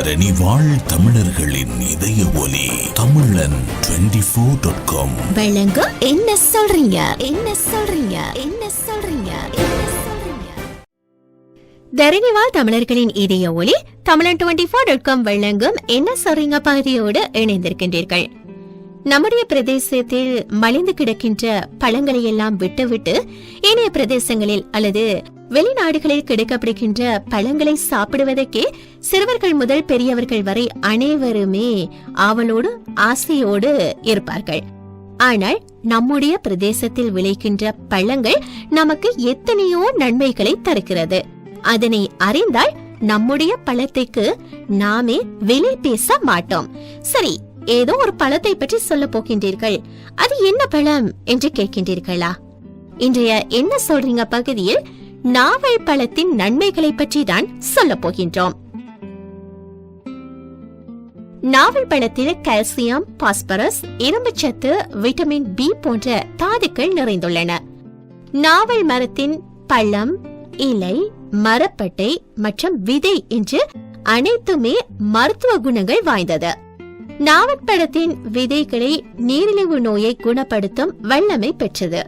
தரணி வாழ் தமிழர்களின் இதய ஒலி தமிழன் டுவெண்டி ஃபோர் டாட் காம் வழங்கும் என்ன சொல்றீங்க? என்ன சொல்றீங்க? என்ன சொல்றீங்க? என்ன தரணிவால் தமிழர்களின் இதய ஒலி தமிழன் டுவெண்டி ஃபோர் டாட் காம் வழங்கும் என்ன சொல்றீங்க பகுதியோடு இணைந்திருக்கின்றீர்கள். நம்முடைய பிரதேசத்தில் மலிந்து கிடக்கின்ற பழங்களை எல்லாம் விட்டுவிட்டு ஏனைய பிரதேசங்களில் அல்லது வெளிநாடுகளில் கிடைக்கப்படுகின்ற பழங்களை சாப்பிடுவதற்கே சிறுவர்கள் முதல் பெரியவர்கள் வரை அனைவருமே ஆவலோடு ஆசையோடு இருப்பார்கள். ஆனால் நம்முடைய பிரதேசத்தில் விளைகின்ற பழங்கள் நமக்கு எத்தனையோ நன்மைகளை தருகிறது. அதனை அறிந்தால் நம்முடைய பழத்தைக்கு நாமே விலை பேச மாட்டோம். சரி ஏதோ ஒரு பழத்தை பற்றி சொல்ல போகின்றீர்கள். அது என்ன பழம் என்று கேட்கின்றீர்களா? இன்றைய என்ன சொல்றீங்க பகுதியில்? நாவல் பழத்தின் நன்மைகளை பற்றி தான் சொல்ல போகின்றோம். நாவல் பழத்தில் கால்சியம் பாஸ்பரஸ் இரும்புச்சத்து விட்டமின் பி போன்ற தாதுக்கள் நிறைந்துள்ளன. நாவல் மரத்தின் பழம் இலை மரப்பட்டை மற்றும் விதை என்று அனைத்துமே மருத்துவ குணங்கள் வாய்ந்தது. நாவற்பழத்தின் விதைகளை நீரிழிவு நோயை குணப்படுத்தும் வல்லமை பெற்றது.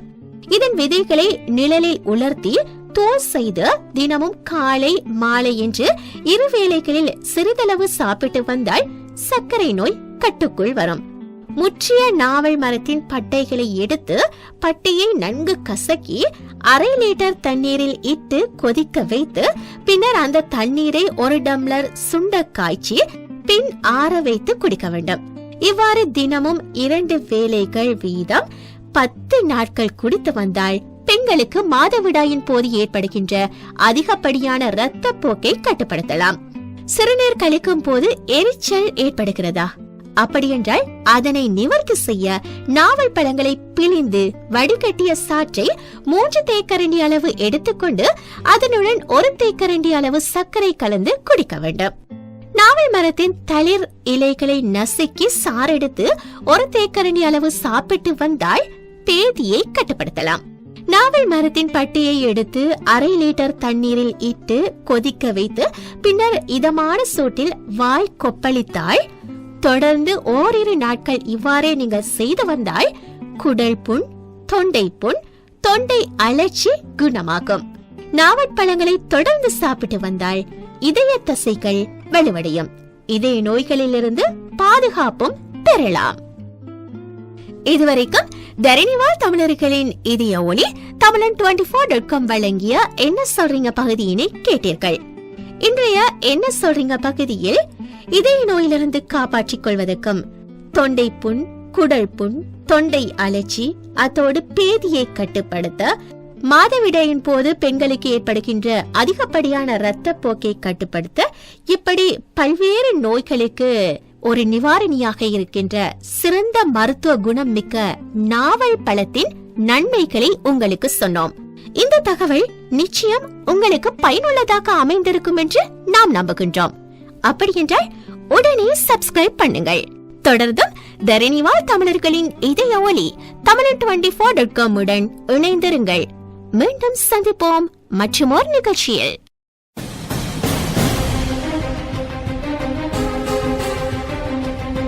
இதன் விதைகளை நிழலில் உலர்த்தி தோல் செய்து தினமும் காலை மாலை என்று இரு வேளைகளில் சிறிதளவு சாப்பிட்டு வந்தால் சர்க்கரை நோய் கட்டுக்குள் வரும். முற்றிய நாவல் மரத்தின் பட்டைகளை எடுத்து பட்டையை நன்கு கசக்கி அரை லிட்டர் தண்ணீரில் இட்டு கொதிக்க வைத்து பின்னர் அந்த தண்ணீரை ஒரு டம்ளர் சுண்ட காய்ச்சி பின் ஆற வைத்து குடிக்க வேண்டும். இவ்வாறு தினமும் இரண்டு வேளைகள் வீதம் பத்து நாட்கள் குடித்து வந்தால் பெண்களுக்கு மாதவிடாயின் போது ஏற்படுகின்ற அதிகப்படியான இரத்த போக்கை கட்டுப்படுத்தலாம். சிறுநீர் கழிக்கும் போது எரிச்சல் ஏற்படுகிறதா? அப்படியென்றால் அதனை நிவர்த்தி செய்ய நாவல் பழங்களை பிழிந்து வடிகட்டிய சாற்றை மூன்று தேக்கரண்டி அளவு எடுத்துக்கொண்டு அதனுடன் ஒரு தேக்கரண்டி அளவு சர்க்கரை கலந்து குடிக்க வேண்டும். நாவல் மரத்தின் தளிர் இலைகளை நசுக்கி சாரெடுத்து ஒரு தேக்கரண்டி அளவு சாப்பிட்டு வந்தால் பேதியை கட்டுப்படுத்தலாம். நாவல் மரத்தின் பட்டியை எடுத்து அரை லிட்டர் தண்ணீரில் இட்டு கொதிக்க வைத்து பின்னர் இதமான சூட்டில் வாய் கொப்பளித்தால் தொடர்ந்து ஓரிரு நாட்கள் இவ்வாறே நீங்கள் செய்து வந்தால் குடல் புண் தொண்டை புண் தொண்டை அழற்சி குணமாகும். நாவற்பழங்களை தொடர்ந்து சாப்பிட்டு வந்தால் இதய தசைகள் வலுவடையும். இதய நோய்களிலிருந்து பாதுகாப்பும் பெறலாம். இதுவரைக்கும் தரணிவால் தமிழர்களின் இதய ஒளி தமிழன் டுவெண்டி ஃபோர் டாட் காம் வழங்கிய என்ன சொல்றீங்க பகுதியினை கேட்டீர்கள். இன்றைய என்ன சொல்றீங்க பகுதியில் இதய நோயிலிருந்து காப்பாற்றிக் கொள்வதற்கும் தொண்டை புண் குடல் புண் தொண்டை அலர்ச்சி அத்தோடு பேதியை கட்டுப்படுத்த மாதவிடையின் போது பெண்களுக்கு ஏற்படுகின்ற அதிகப்படியான இரத்த போக்கை கட்டுப்படுத்த இப்படி பல்வேறு நோய்களுக்கு ஒரு நிவாரணியாக இருக்கின்ற சிறந்த மருத்துவ குணம் மிக்க நாவல் பழத்தின் நன்மைகளை உங்களுக்கு சொன்னோம். இந்த தகவல் நிச்சயம் உங்களுக்கு பயனுள்ளதாக அமைந்திருக்கும் என்று நாம் நம்புகின்றோம். அப்படியென்றால் உடனே சப்ஸ்கிரைப் பண்ணுங்கள். தொடர்ந்தும் தரணிவால் தமிழர்களின் இதய ஒலி Tamil twenty four dot com உடன் இணைந்திருங்கள். மீண்டும் சந்திப்போம் மற்றும் ஒரு நிகழ்ச்சியில்